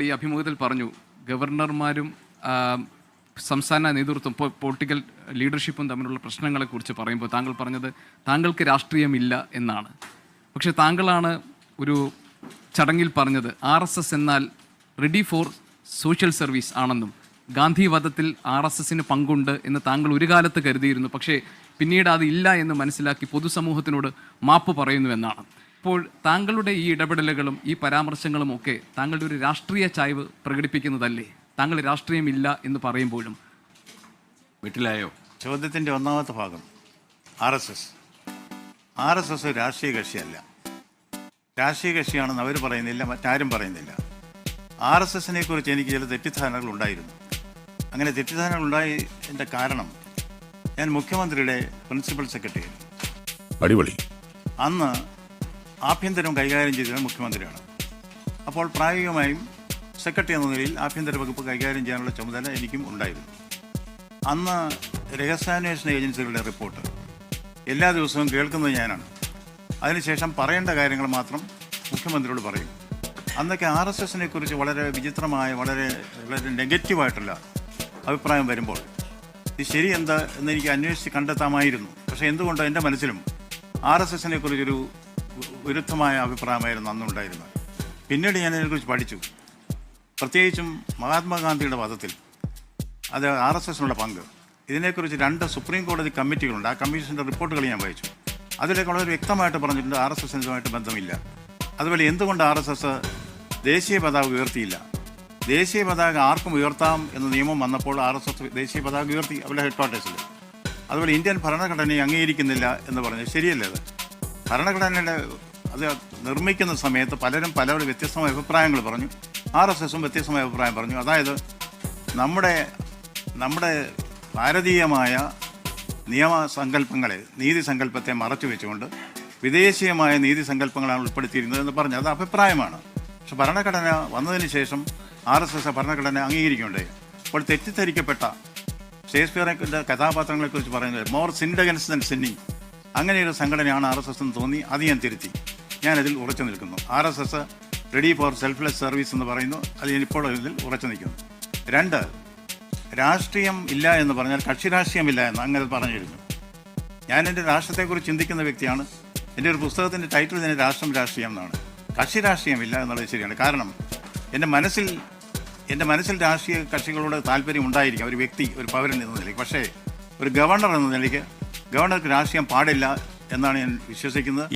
ഈ അഭിമുഖത്തിൽ പറഞ്ഞു ഗവർണർമാരും സംസ്ഥാന നേതൃത്വം പൊളിറ്റിക്കൽ ലീഡർഷിപ്പും തമ്മിലുള്ള പ്രശ്നങ്ങളെക്കുറിച്ച് പറയുമ്പോൾ താങ്കൾ പറഞ്ഞത് താങ്കൾക്ക് രാഷ്ട്രീയമില്ല എന്നാണ്. പക്ഷേ താങ്കളാണ് ഒരു ചടങ്ങിൽ പറഞ്ഞത് ആർ എസ് എസ് എന്നാൽ റെഡി ഫോർ സോഷ്യൽ സർവീസ് ആണെന്നും ഗാന്ധി വധത്തിൽ ആർ എസ് എസിന് പങ്കുണ്ട് എന്ന് താങ്കൾ ഒരു കാലത്ത് കരുതിയിരുന്നു പക്ഷേ പിന്നീട് അത് ഇല്ല എന്ന് മനസ്സിലാക്കി പൊതുസമൂഹത്തിനോട് മാപ്പ് പറയുന്നു എന്നാണ്. ഇപ്പോൾ താങ്കളുടെ ഈ ഇടപെടലുകളും ഈ പരാമർശങ്ങളും ഒക്കെ താങ്കളുടെ ഒരു രാഷ്ട്രീയ ചായ്വ് പ്രകടിപ്പിക്കുന്നതല്ലേ? താങ്കൾ രാഷ്ട്രീയമില്ല എന്ന് പറയുമ്പോഴും. വീട്ടിലായോ? ചോദ്യത്തിന്റെ ഒന്നാമത്തെ ഭാഗം. R S S. R S S രാഷ്ട്രീയ കക്ഷിയല്ല. രാഷ്ട്രീയ കക്ഷിയാണെന്ന് അവർ പറയുന്നില്ല മറ്റാരും പറയുന്നില്ല. ആർ എസ് എസിനെ കുറിച്ച് എനിക്ക് ചില തെറ്റിദ്ധാരണകൾ ഉണ്ടായിരുന്നു. അങ്ങനെ തെറ്റിദ്ധാരണകൾ ഉണ്ടായതിന്റെ കാരണം ഞാൻ മുഖ്യമന്ത്രിയുടെ പ്രിൻസിപ്പൽ സെക്രട്ടറി അടിപൊളി. അന്ന് ആഭ്യന്തരം കൈകാര്യം ചെയ്തത് മുഖ്യമന്ത്രിയാണ്. അപ്പോൾ പ്രായോഗികമായും സെക്രട്ടറി എന്ന നിലയിൽ ആഭ്യന്തര വകുപ്പ് കൈകാര്യം ചെയ്യാനുള്ള ചുമതല എനിക്കും ഉണ്ടായിരുന്നു. അന്ന് രഹസ്യാന്വേഷണ ഏജൻസികളുടെ റിപ്പോർട്ട്. എല്ലാ ദിവസവും കേൾക്കുന്നത് ഞാനാണ്. അതിനുശേഷം പറയേണ്ട കാര്യങ്ങൾ മാത്രം മുഖ്യമന്ത്രിയോട് പറയും. അന്നൊക്കെ ആർ എസ് എസിനെ കുറിച്ച് വളരെ വിചിത്രമായ വളരെ വളരെ നെഗറ്റീവായിട്ടുള്ള അഭിപ്രായം വരുമ്പോൾ ഇത് ശരി എന്താ? എന്ന് എനിക്ക് അന്വേഷിച്ച് കണ്ടെത്താമായിരുന്നു. പക്ഷേ എന്തുകൊണ്ടോ എന്റെ മനസ്സിലും ആർ എസ് എസിനെ കുറിച്ചൊരു വിരുദ്ധമായ അഭിപ്രായമായിരുന്നു അന്നുണ്ടായിരുന്നത്. പിന്നീട് ഞാൻ ഇതിനെക്കുറിച്ച് പഠിച്ചു. പ്രത്യേകിച്ചും മഹാത്മാഗാന്ധിയുടെ വധത്തിൽ അത് ആർ എസ് എസിനുള്ള പങ്ക്. ഇതിനെക്കുറിച്ച് രണ്ട് സുപ്രീം കോടതി കമ്മിറ്റികളുണ്ട്. ആ കമ്മീഷന്റെ റിപ്പോർട്ടുകൾ ഞാൻ വായിച്ചു. അതിലൊക്കെ വളരെ വ്യക്തമായിട്ട് പറഞ്ഞിട്ടുണ്ട് ആർ എസ് എസിനുമായിട്ട് ബന്ധമില്ല. അതുപോലെ എന്തുകൊണ്ട് ആർ എസ് എസ് ദേശീയ പതാക ഉയർത്തിയില്ല? ദേശീയ പതാക ആർക്കും ഉയർത്താം എന്ന നിയമം വന്നപ്പോൾ ആർ എസ് എസ് ദേശീയ പതാക ഉയർത്തി അവരുടെ ഹെഡ് ക്വാർട്ടേഴ്സിൽ അതുപോലെ ഇന്ത്യൻ ഭരണഘടനയെ അംഗീകരിക്കുന്നില്ല എന്ന് പറഞ്ഞത് ശരിയല്ലേ അത്? ഭരണഘടനയുടെ അത് നിർമ്മിക്കുന്ന സമയത്ത് പലരും പലരുടെ വ്യത്യസ്തമായ അഭിപ്രായങ്ങൾ പറഞ്ഞു. ആർ എസ് എസും വ്യത്യസ്തമായ അഭിപ്രായം പറഞ്ഞു. അതായത് നമ്മുടെ നമ്മുടെ ഭാരതീയമായ നിയമസങ്കല്പങ്ങളെ നീതി സങ്കല്പത്തെ മറച്ചു വെച്ചുകൊണ്ട് വിദേശീയമായ നീതി സങ്കല്പങ്ങളാണ് ഉൾപ്പെടുത്തിയിരുന്നത് എന്ന് പറഞ്ഞു അത് അഭിപ്രായമാണ്. പക്ഷെ ഭരണഘടന വന്നതിന് ശേഷം ആർ എസ് എസ് ഭരണഘടന അംഗീകരിക്കുകയുണ്ടായി. അപ്പോൾ തെറ്റിദ്ധരിക്കപ്പെട്ട ഷേക്സ്പിയറിന്റെ കഥാപാത്രങ്ങളെക്കുറിച്ച് പറയുന്നത് മോർ സിൻഡഗൻസ് ദൻ സിന്നിങ് അങ്ങനെയൊരു സംഘടനയാണ് ആർ എസ് എസ് എന്ന് തോന്നി അത് ഞാൻ തിരുത്തി. ഞാനതിൽ ഉറച്ചു നിൽക്കുന്നു. R S S ready for selfless service എന്ന് പറയുന്നു. അത് ഇപ്പോൾ ഇതിൽ ഉറച്ചു നിൽക്കുന്നു. രണ്ട് രാഷ്ട്രീയം ഇല്ല എന്ന് പറഞ്ഞാൽ കക്ഷി രാഷ്ട്രീയമില്ല എന്ന് അങ്ങനെ പറഞ്ഞിരുന്നു ഞാൻ എന്റെ രാഷ്ട്രത്തെക്കുറിച്ച് ചിന്തിക്കുന്ന വ്യക്തിയാണ്. എന്റെ ഒരു പുസ്തകത്തിന്റെ ടൈറ്റിൽ തന്നെ രാഷ്ട്രം രാഷ്ട്രീയം എന്നാണ്. കക്ഷി രാഷ്ട്രീയമില്ല എന്നുള്ളത് ശരിയാണ്. കാരണം എന്റെ മനസ്സിൽ എന്റെ മനസ്സിൽ രാഷ്ട്രീയ കക്ഷികളോട് താല്പര്യം ഉണ്ടായിരിക്കാം. ഒരു വ്യക്തി ഒരു പൗരൻ എന്ന നിലയ്ക്ക്. പക്ഷേ ഒരു ഗവർണർ എന്ന നിലയ്ക്ക് ഗവർണർക്ക് രാഷ്ട്രീയം പാടില്ല എന്നാണ് ഞാൻ വിശ്വസിക്കുന്നത്.